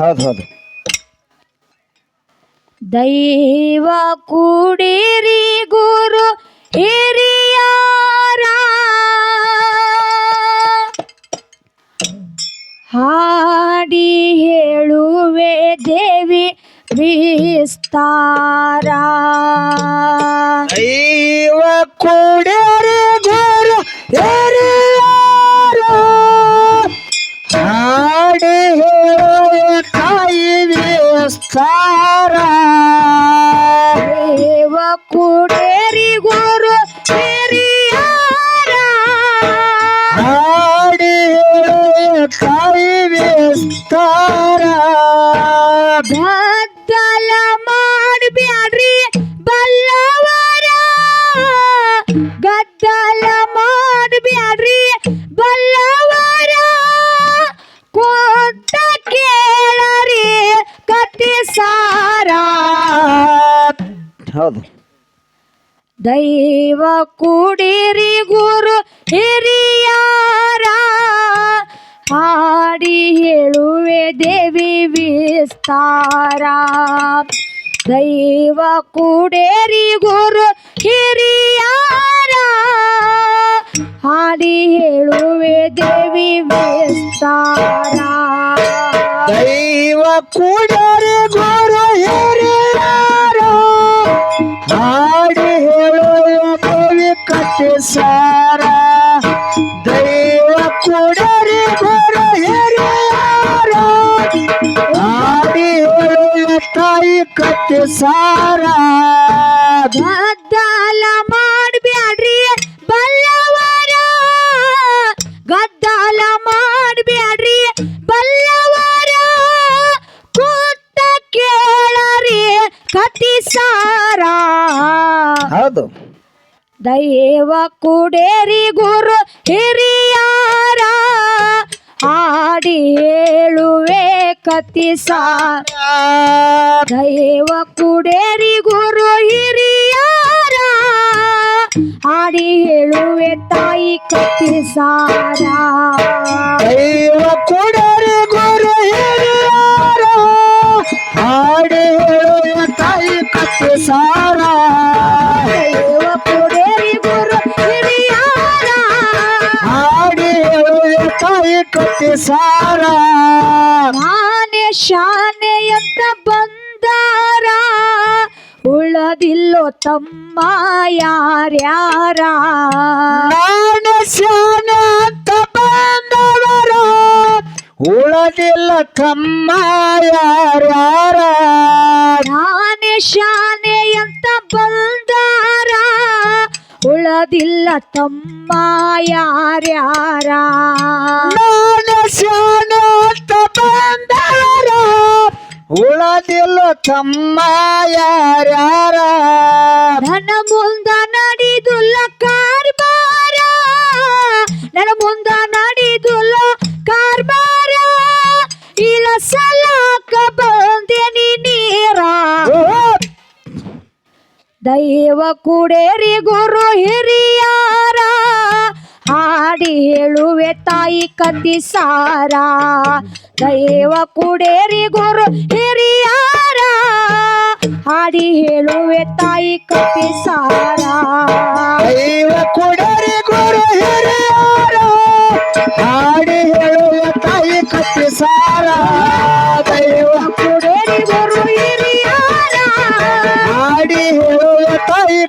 ಹೌದು ಹೌದು. ದೈವ ಕೂಡಿರಿ ಗುರು ಹಿರಿಯಾರ. ಹಾಡಿ ಹೇಳುವೆ ದೇವಿ ವಿಸ್ತಾರ. ದೈವ ವಿಸ್ತಾರ ದೇವ ಕೂಡೇರಿ ದೈವ ಕೂಡಿರಿ ಗುರು ಹಿರಿಯಾರ ಹಾಡಿ ಹೇಳುವೆ ದೇವಿ ವಿಸ್ತಾರ ದೈವ ಕೂಡೇರಿ ಗುರು ಹಿರಿಯಾರ ಹಾಡಿ ಹೇಳುವೆ ದೇವಿ ವಿಸ್ತಾರ ದೈವ ಕೂಡರೆ ಗುರು ಕೂಡರೆ ಹಾಡಿ ಹೇಳುವ ತಾಯಿ ಕತೆ ಸಾರ. ಗದ್ದಲ ಮಾಡಬ್ಯಾಡ್ರಿ ಬಲ್ಲವರ. ಗದ್ದಲ ಮಾಡಬ್ಯಾಡ್ರಿ ಬಲ್ಲವರ. ಕೂತ ಕೇಳರಿ ಕತ್ತಿ ಸಾರ. ಹೌದು. ದೈವ ಕುಡೇರಿ ಗುರು ಹಿರಿಯಾರ ಹಾಡಿ ಹೇಳುವೆ ಕತಿ ಸಾರ ದೈವ ಕುಡೇರಿ ಗುರು ಹಿರಿಯಾರ. ಹಾಡಿ ಹೇಳುವೆ ತಾಯಿ ಕತಿಸಾರ ದೈವ ಕುಡೇರಿ ಗುರು ಹಿರಿಯರು. ಹಾಡಿ ಹೇಳುವೆ ತಾಯಿ ಕತೆ ಸಾರ. ಶಾನೆ ಅಂತ ಬಂದಾರ. ಉಳದಿಲ್ಲೋ ತಮ್ಮ ಯಾರ್ಯಾರ. ನಾನು ಶಾನೆ ಅಂತ ಬಂದವರ. ಉಳದಿಲ್ಲ ತಮ್ಮ ಯಾರ್ಯಾರ. ನಾನೇ ಶಾನೆ ಅಂತ ಬಂದಾರ ಉಳದಿಲ್ಲ ತಮ್ಮ ಯಾರ್ಯಾರ ಅಂತ ಬಂದವರು ಉಳದಿಲ್ಲ ತಮ್ಮ ಯಾರ್ಯಾರ ನನ್ನ ಮುಂದ ನಡಿದುಲ್ಲ ಕಾರ್ಬಾರ ನನ್ನ ಮುಂದ ನಡಿದುಲ್ಲ ಕುಡೇರಿ ಗುರು ಹಿರಿಯಾರ, ಹಾಡಿ ಹೇಳುವೆ ತಾಯಿ ಕತಿ ಸಾರ ದೈವ ಕುಡೇರಿ ಗುರು ಹಿರಿಯಾರ, ಹಾಡಿ ಹೇಳುವೆ ತಾಯಿ ಕತಿ ಸಾರ ದೈವ ಕುಡರಿ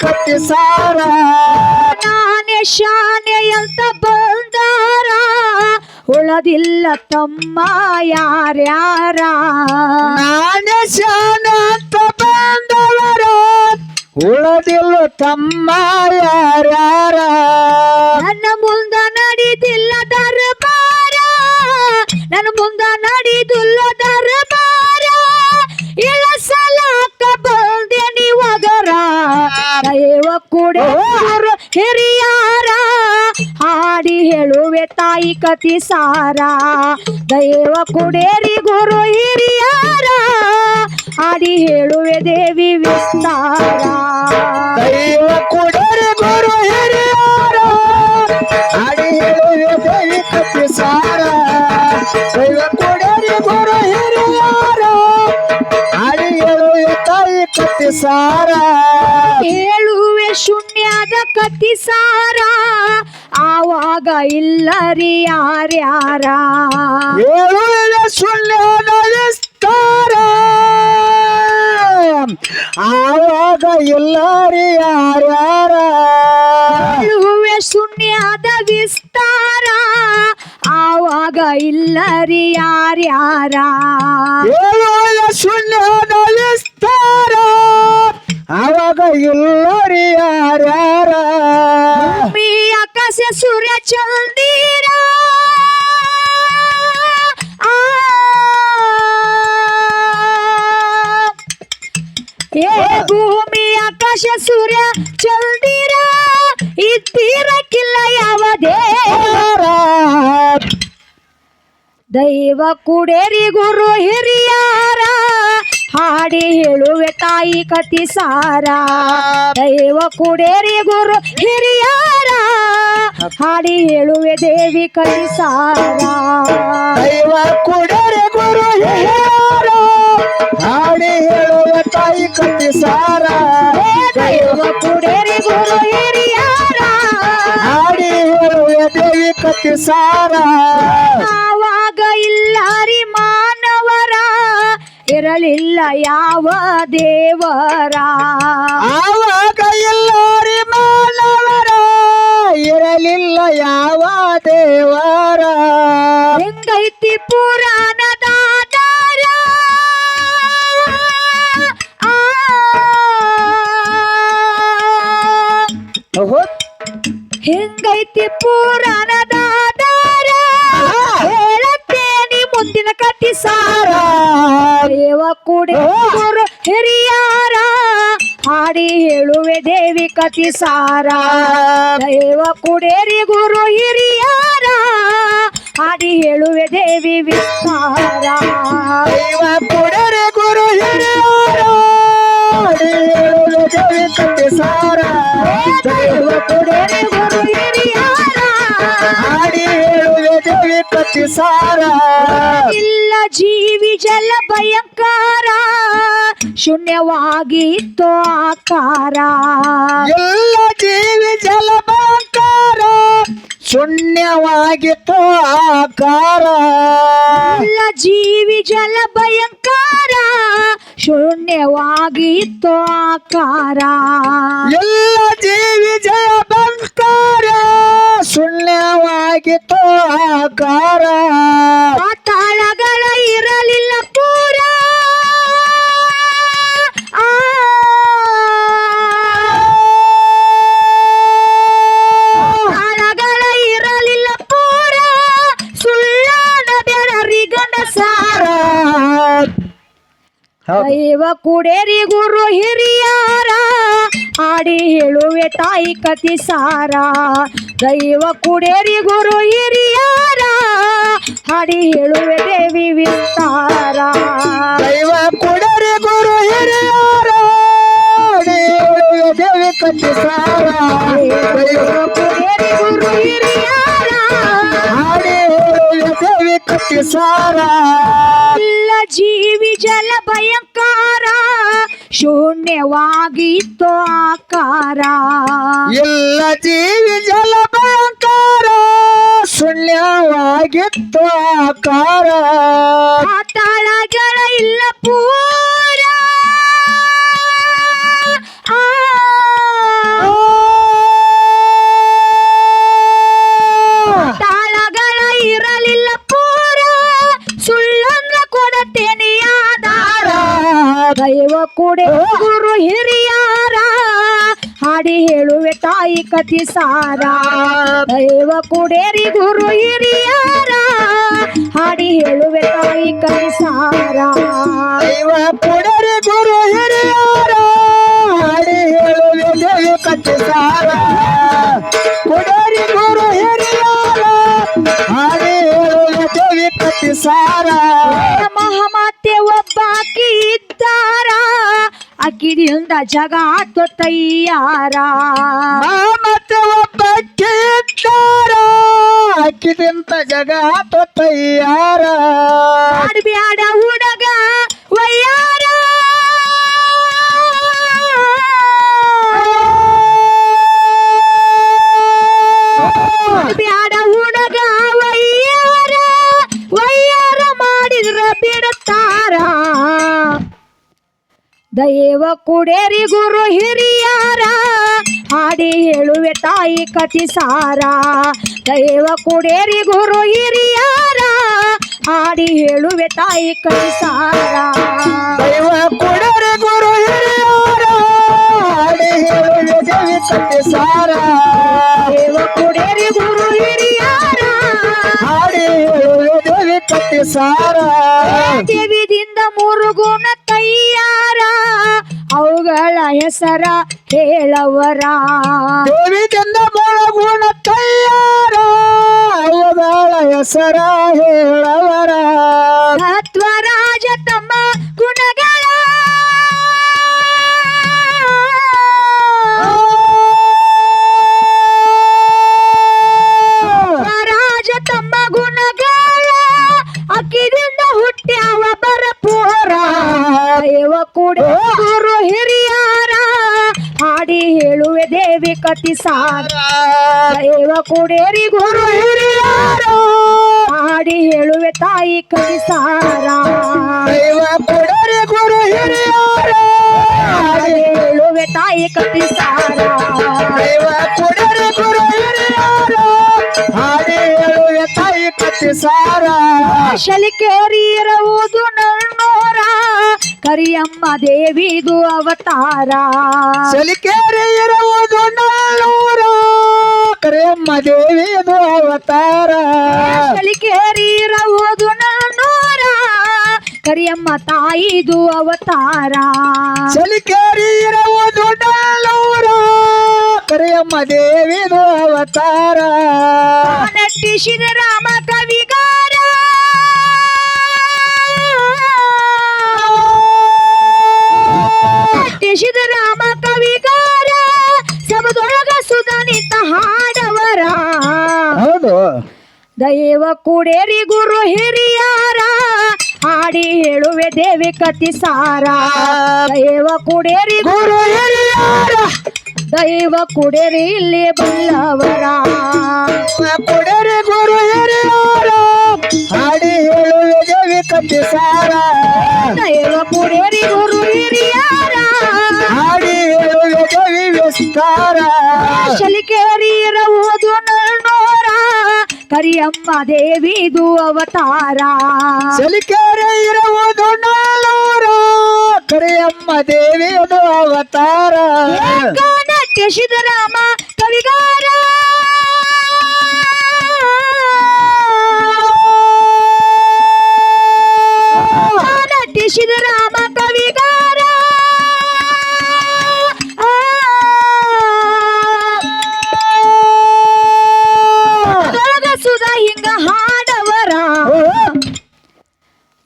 ಕತ್ತಿ ಸಾರ. ನಾನೆ ಶಾನೆ ಅಂತ ಬಂದಾರ. ಉಳದಿಲ್ಲ ತಮ್ಮ ಯಾರ್ಯಾರ. ನಾನೆ ಶಾನೆ ಅಂತ ಬಂದವರು. ಉಳದಿಲ್ಲ ತಮ್ಮ ಯಾರ್ಯಾರ. ನನ್ನ ಮುಂದ ನಡೀತಿಲ್ಲ ದರ್ಬಾರ ನನ್ನ ಮುಂದ ಹೇಳುವೆ ತಾಯಿ ಕತಿ ಸಾರ. ದೈವ ಕುಡೇರಿ ಗುರು ಹಿರಿಯಾರ. ಆಡಿ ಹೇಳುವೆ ದೇವಿ ವಿಸ್ತಾರ. ದೈವ ಕುಡೇರಿ ಗುರು ಹಿರಿಯಾರ. ಆಡಿ ಹೇಳುವೆ ದೇವಿ ಕತಿ ಸಾರ. ದೈವ ಕುಡೇರಿ ಗುರು ಹಿರಿಯಾರ. ಆಡಿ ಹೇಳುವೆ ತಾಯಿ ಕತಿ ಸಾರ. ಹೇಳುವೆ ಶೂನ್ಯದ ಕತಿ ಸಾರ. ಆವಾಗ ಇಲ್ಲರಿ ಯಾರ್ಯಾರ? ಹೇಳುವ ಸುಳ್ಳ್ಯದ ವಿಸ್ತಾರ ಆವಾಗ ಎಲ್ಲರಿ ಯಾರ್ಯಾರ? ಹೇಳುವೆ ಶೂನ್ಯದ ವಿಸ್ತಾರ ಆವಾಗ ಇಲ್ಲರಿ ಯಾರ್ಯಾರ? ಹೇಳುವ ಶೂನ್ಯದ ವಿಸ್ತಾರ ಆವಾಗ ಇಲ್ಲರಿ ಯಾರ್ಯಾರ? ಭೂಮಿ ಸೂರ್ಯ ಚಂದಿರ ಆ. ಏ ಭೂಮಿ ಆಕಾಶ ಸೂರ್ಯ ಚಂದಿರ ಇದ್ದಿರಕ್ಕಿಲ್ಲ ಯಾವುದೇ ದೈವ ಕುಡೇರಿ ಗುರು ಹಿರಿಯಾರ ಹಾಡಿ ಹೇಳುವೆ ತಾಯಿ ಕತಿ ಸಾರ ದೈವ ಕುಡೇರಿ ಗುರು ಹಿರಿಯಾರ ಹಾಡಿ ಹೇಳುವೆ ದೇವಿ ಕತಿ ಸಾರ ದೈವ ಕುಡರೆ ಗುರು ಹಾಡಿ ಹೇಳುವ ತಾಯಿ ಕತ್ತಿ ಸಾರ ಏ ದೈವ ಕುಡೇರಿ ಗುರು ಹಿರಿಯಾರ. ಹಾಡಿ ಹೇಳುವ ದೇವಿ ಕತ್ತಿ ಸಾರ ಆವಾಗ ಇಲ್ಲಾರಿ ಮಾನವರ ಇರಲಿಲ್ಲ ಯಾವ ದೇವರ. ಇರಲಿಲ್ಲ ಯಾವ ದೇವರ ಹೆಂಗೈತಿ ಪುರಾಣದ ಹೆಂಗೈತಿ ಪುರಾಣದ ದೇವಿ ಕತಿ ಸಾರ ದೇವ ಕುಡೇರಿ ಗುರು ಹಿರಿಯಾರ ಹಾಡಿ ಹೇಳುವೆ ದೇವಿ ವಿಸ್ತಾರ ದೈವ ಕುಡರೆ ಗುರು ಹಿರಿಯರ ಹಾಡಿ ಹೇಳುವ ದೇವಿ ಕತ್ತಿ ಸಾರ ದೇವ ಕುಡೇರಿ ಗುರು ಹಿರಿಯಾರ ಹಾಡಿ ಹೇಳುವೆ ದೇವಿ ಕತ್ತಿ ಸಾರ ಇಲ್ಲ ಜೀವಿ ಜಲ ಭಯಂಕರ ಶೂನ್ಯವಾಗಿತ್ತು ಆಕಾರ. ಎಲ್ಲ ಜೀವಿ ಜಲಬಂಕಾರ ಶೂನ್ಯವಾಗಿತ್ತು ಆಕಾರ. ಎಲ್ಲ ಜೀವಿ ಜಲ ಭಯಂಕಾರ ಶೂನ್ಯವಾಗಿತ್ತು ಆಕಾರ. ಎಲ್ಲ ಜೀವಿ ಜಲಬಂಕಾರ ಶೂನ್ಯವಾಗಿತ್ತು ಆಕಾರ. ಪಾತಾಳಗಳ ಇರಲಿಲ್ಲ ದೈವ ಕುಡೇರಿ ಗುರು ಹಿರಿಯಾರ ಹಾಡಿ ಹೇಳುವೆ ತಾಯಿ ಕತಿ ಸಾರ. ದೈವ ಕುಡೇರಿ ಗುರು ಹಿರಿಯಾರ ಹಾಡಿ ಹೇಳುವೆ ದೇವಿ ವಿಸ್ತಾರ. ದೈವ ಕುಡರೆ ಗುರು ಹಿರಿಯರ ಹಾಡಿ ಹೇಳುವೆ ದೇವಿ ಕತ್ತಿ ಸಾರ. ದೈವ ಕುಡೇರಿ ಗುರು ಹಿರಿಯಾರ ಹಾಡಿ ಹೇಳುವೆ ದೇವಿ ಕತ್ತಿ ಸಾರ. ಇಲ್ಲ ಜೀವಿ ಜಲ ಭಯಂಕರ ಶೂನ್ಯವಾಗಿತ್ತು ಆಕಾರ. ಎಲ್ಲ ಜೀವಿ ಜಲ ಭಯಂಕರ ಶೂನ್ಯವಾಗಿತ್ತು ಆಕಾರ. ಪಾತಾಳಗಳ ಇಲ್ಲ ಪೂರ ಕೊಡೆ ಗುರು ಹಿರಿಯಾರ ಹಾಡಿ ಹೇಳುವೆ ತಾಯಿ ಕತಿ ಸಾರ. ದೈವ ಕುಡೇರಿ ಗುರು ಹಿರಿಯಾರ ಹಾಡಿ ಹೇಳುವೆ ತಾಯಿ ಕತಿ ಸಾರ. ದೈವ ಕುಡರೆ ಗುರು ಹಿರಿಯರ ಹಾಡಿ ಹೇಳುವೆ ದೇವಿ ಕತ್ತಿ ಸಾರ. ಕುಡರಿ ಗುರು ಹಿರಿಯರ ಹಾಡಿ ಹೇಳುವೆ ದೇವಿ ಕತ್ತಿ ಸಾರ. ಅಕ್ಕಿದಿಂದ ಜಗ ತಯ್ಯಾರ ಮತ್ತೆ ಒಬ್ಬ ಕಿತ್ತಾರ ಅಕ್ಕಿದಿಂತ ಜಗ ತೊತ್ತಯ್ಯಾರ. ಬ್ಯಾಡ ಹುಡಗ ವಯ್ಯಾರ. ದೈವ ಕುಡೇರಿ ಗುರು ಹಿರಿಯಾರ ಹಾಡಿ ಹೇಳುವೆ ತಾಯಿ ಕತಿಸಾರ ದೈವ ಕುಡೇರಿ ಗುರು ಹಿರಿಯಾರ ಹಾಡಿ ಹೇಳುವೆ ತಾಯಿ ಕತಿಸಾರ ದೈವ ಕುಡೇರಿ ಗುರು ಹಿರಿಯಾರ ಹಾಡಿ ಹೇಳುವೆ ತಾಯಿ ಕಟ್ಟಿ ದೈವ ದೇವ ಕುಡೇರಿ ಗುರು ಹಿರಿಯಾರ ಹಾಡಿ ಹೇಳುವೆ ತಾಯಿ ಸಾರ. ದೇವಿದಿಂದ ಮೂರು ಗುಣ ಅವುಗಳ ಹೆಸರ ಹೇಳವರ ದೇವಿದಿಂದ ಗುಣ ತಯ್ಯಾರ ಅವುಗಳ ಹೆಸರ ಹೇಳವರ ಹೇಳುವೆ ದೇವಿ ಕತಿಸಾರ ದೇವ ಕುಡೇರಿ ಗುರು ಹಿರಿಯಾರ ಹಾಡಿ ಹೇಳುವೆ ತಾಯಿ ಕತಿಸಾರ ದೈವ ಕುಡರೆ ಗುರು ಹಿರಿಯಾರ ಹಾಡಿ ಹೇಳುವೆ ತಾಯಿ ಕತಿಸಾರ ದೈವ ಕುಡರೆ ಗುರು ಹಿರಿಯಾರ ಹಾಡಿ ಹೇಳುವೆ ತಾಯಿ ಕಟ್ಟಿ ಸಾರ ಶಲಿಕೇರಿ ಇರುವುದು ನನ್ನೋರ ಕರಿಯಮ್ಮ ದೇವಿಗೂ ಅವತಾರ. ಸಲಿಕೇರಿ ಇರುವುದು ನಾಳೂರ ಕರಿಯಮ್ಮ ದೇವಿದು ಅವತಾರ. ಸಲಿಕೇರಿ ಇರುವುದು ನಾನೂರ. ಕರಿಯಮ್ಮ ತಾಯಿದು ಅವತಾರ. ಸಲಿಕೇರಿ ಇರುವುದು ನಾಳೂರ ಕರಿಯಮ್ಮ ದೇವಿದು ಅವತಾರ. ನಟ್ಟಿಸಿದ ರಾಮ ಕವಿಗಾರ ದೈವ ಕುಡೇರಿ ಗುರು ಹಿರಿಯಾರ, ಹಾಡಿ ಹೇಳುವೆ ದೇವಿ ಕತಿಸಾರ ದೈವ ಕುಡೇರಿ ಗುರು ಹಿರಿಯಾರ, ದೈವ ಕುಡೇರಿ ಇಲ್ಲಿ ಬಲ್ಲವರ ಕುಡೇರಿ ಗುರು ಹಿರಿಯಾರ, ಹಾಡಿ ಹೇಳುವೆ ದೇವಿ ಕತಿ ಸಾರ. ಕರಿಯಮ್ಮ ದೇವಿದು ಅವತಾರ. ಸಲಿಕೆರೆ ಇರುವುದು ನಾಳೂರು ಕರಿಯಮ್ಮ ದೇವಿದು ಅವತಾರ. ನಟ್ಯ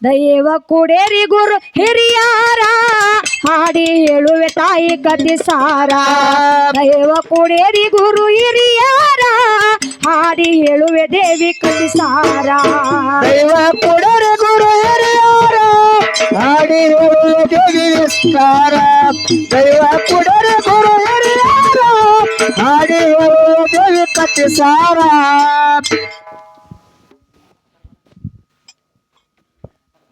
ದೈವ ಕುಡೇರಿ ಗುರು ಹಿರಿಯಾರ, ಹಾಡಿ ಹೇಳುವೆ ತಾಯಿ ಕತಿಸಾರ ದೈವ ಕುಡೇರಿ ಗುರು ಹಿರಿಯಾರ, ಹಾಡಿ ಹೇಳುವೆ ದೇವಿ ಕತಿಸಾರ ದೈವ ಕುಡೇರಿ ಗುರು ಹಿರಿಯಾರ, ಹಾಡಿ ಹೇಳುವೆ ದೇವಿ ವಿಸ್ತಾರ ದೈವ ಕುಡೇರಿ ಗುರು ಹಿರಿಯಾರ, ಹಾಡಿ ಹೇಳುವೆ ದೇವಿ ಕಟ್ಟಿ ಸಾರ